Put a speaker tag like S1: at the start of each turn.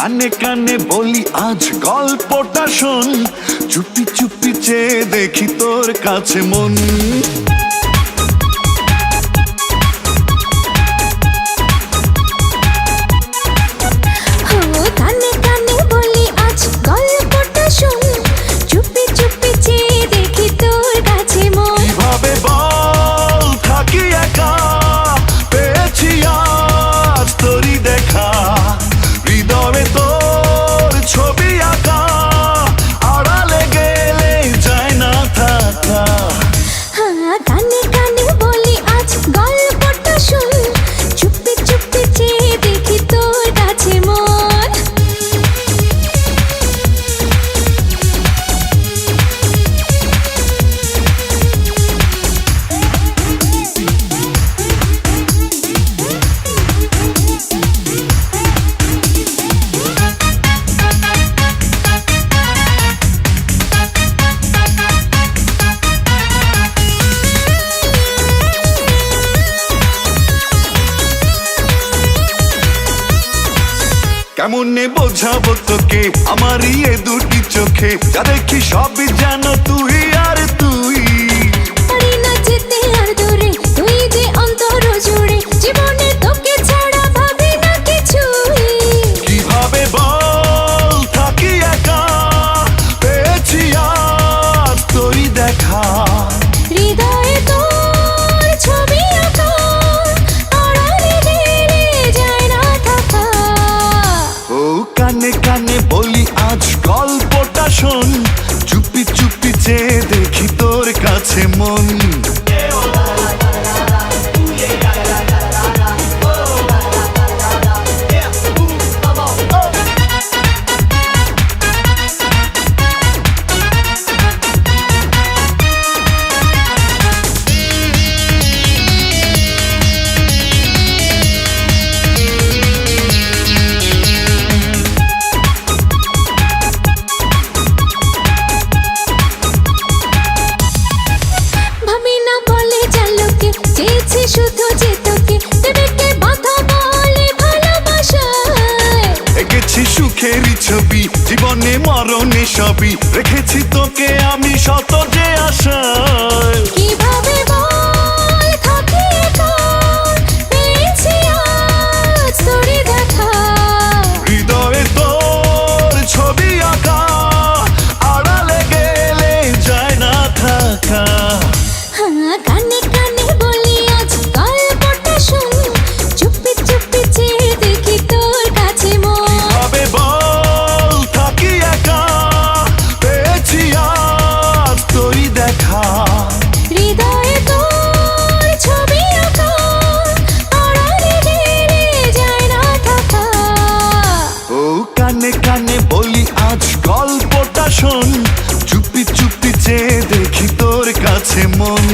S1: কানে কানে বলি আজ গল্পটা শোন। চুপি চুপি চেয়ে দেখি তোর কাছে মন। কেমনে বোঝাবো তোকে? আমারই এ দুটি চোখে। যা দেখি সবই জানো তুই আর কানে বলি আজ গল্পটা শোন। চুপি চুপি চেয়ে দেখি তোর কাছে মন।
S2: গেছি সুখের ছবি জীবনে মরণে সবই। রেখেছি তোকে
S1: আমি শত যে আশায়। কাছে মন